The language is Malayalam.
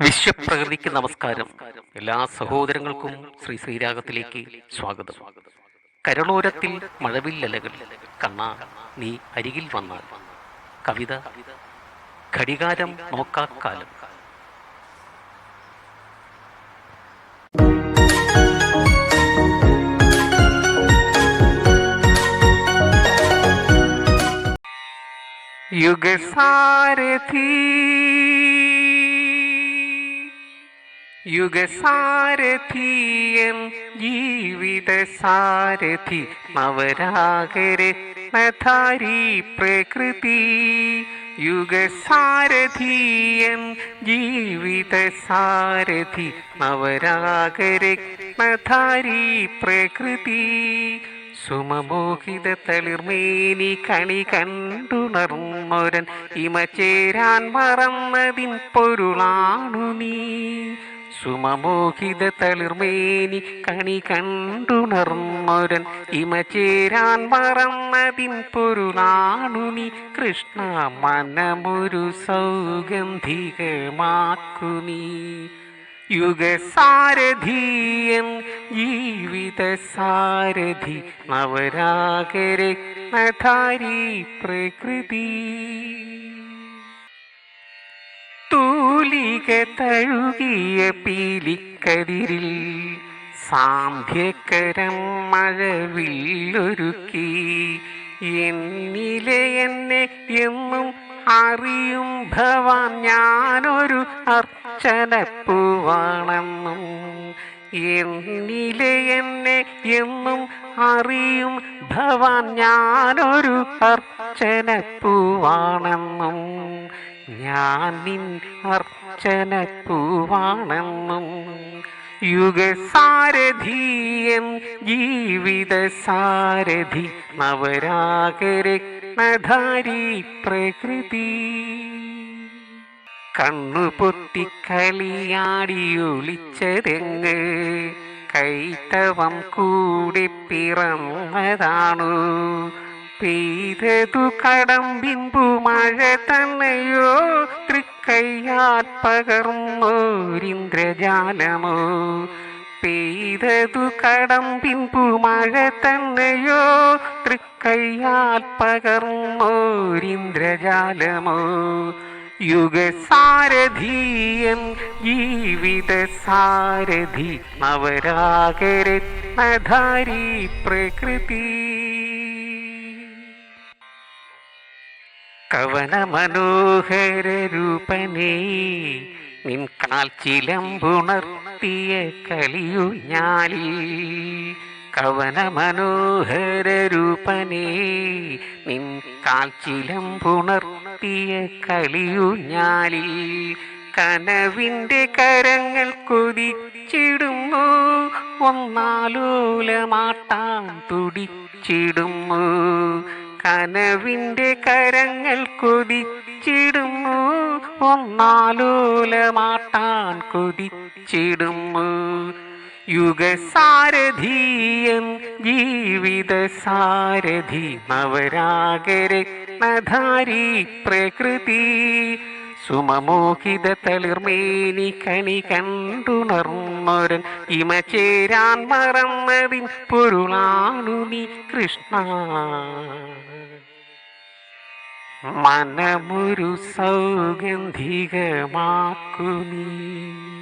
വിശ്വപ്രകൃതിക്ക് നമസ്കാരം. എല്ലാ സഹോദരങ്ങൾക്കും ശ്രീ ശ്രീരാഗത്തിലേക്ക് സ്വാഗതം. കരളോരത്തിൽ മഴവില്ലലകൾ. കണ്ണ നീ അരികിൽ വന്നാൽ. കവിത ഘടികാരം നോക്കാക്കാലം. യുഗസാരഥി യുഗസാരഥിയൻ ജീവിത സാരഥി നവരാഗരത്നധാരി പ്രകൃതി. യുഗസാരഥിയൻ ജീവിത സാരഥി നവരാഗരത്നധാരി പ്രകൃതി. സുമമോഹിത തളിർമേനി കണി കണ്ടുണർന്നൊരൻ ഇമ ചേരാൻ മറന്നതിൻ പൊരുളാണു നീ. സുമമോഹിത തളിർമേനി കണി കണ്ടുണർന്നൊരൻ ഇമ ചേരാൻ മറന്നതിൻ പൊരുളാണു നീ. കൃഷ്ണ മനമൊരു സൗഗന്ധികമാക്കു നീ. യുഗസാരഥിയൻ ജീവിത സാരഥി നവരാഗരത്നധാരി പ്രകൃതി. തൂലിക തഴുകിയ പീലിക്കതിരിൽ സാന്ധ്യക്കരം മഴവില്ലൊരുക്കി. എന്നിലെ എന്നെ എന്നും അറിയും ഭവാൻ ഞാനൊരു അർച്ചനപ്പൂവാണെന്നും. എന്നിലെ എന്നെ എന്നും അറിയും ഭവാൻ ഞാനൊരു അർച്ചനപ്പൂവാണെന്നും. ഞാൻ നിൻ അർച്ചനപ്പൂവാണെന്നും യുഗസാരഥിയൻ ജീവിത സാരഥി നവരാഗരത്നധാരി പ്രകൃതി. കണ്ണു പൊത്തിക്കളിയാടി ഒളിച്ചതെങ്ങ് കൈത്തവം കൂടി പിറന്നതാണു. പെയ്തതു കടമ്പിമ്പു മഴ തന്നെയോ? തൃക്കയ്യാൽ പകർന്നോരിന്ദ്രജാലമോ പെയ്തതു കടമ്പിമ്പു മഴ തന്നെയോ? തൃക്കയ്യാൽ പകർന്നോരിന്ദ്രജാലമോ യുഗസാരഥിയൻ ജീവിത സാരഥി നവരാഗരത്നധാരി പ്രകൃതി കവന മനോഹര രൂപനേ നിൻ കാൽച്ചിലമ്പുണർത്തിയ കളിയു ഞാലി കവന മനോഹര രൂപനേ നിൻ കാൽച്ചിലമ്പുണർത്തിയ കളിയു ഞാലി കനവിന്റെ കരങ്ങൾ കൊതിച്ചിടുന്നു ഒന്നാലൂലമാട്ടാൻ തുടിച്ചിടുന്നു. കനവിന്റെ കരങ്ങൾ കുതിച്ചിടുന്നു. ഒന്നാലോലമാട്ടാൻ കുതിച്ചിടുന്നു. യുഗസാരഥിയൻ ജീവിത സാരഥി നവരാഗരത്നധാരി പ്രകൃതി. സുമമോഹിത തളിർമേനി കണി കണ്ടുണർന്നൊരൻ ഇമ ചേരാൻ മറന്നതിൻ പൊരുളാണു നീ കൃഷ്ണ. മനമൊരു സൗഗന്ധികമാക്കു നീ.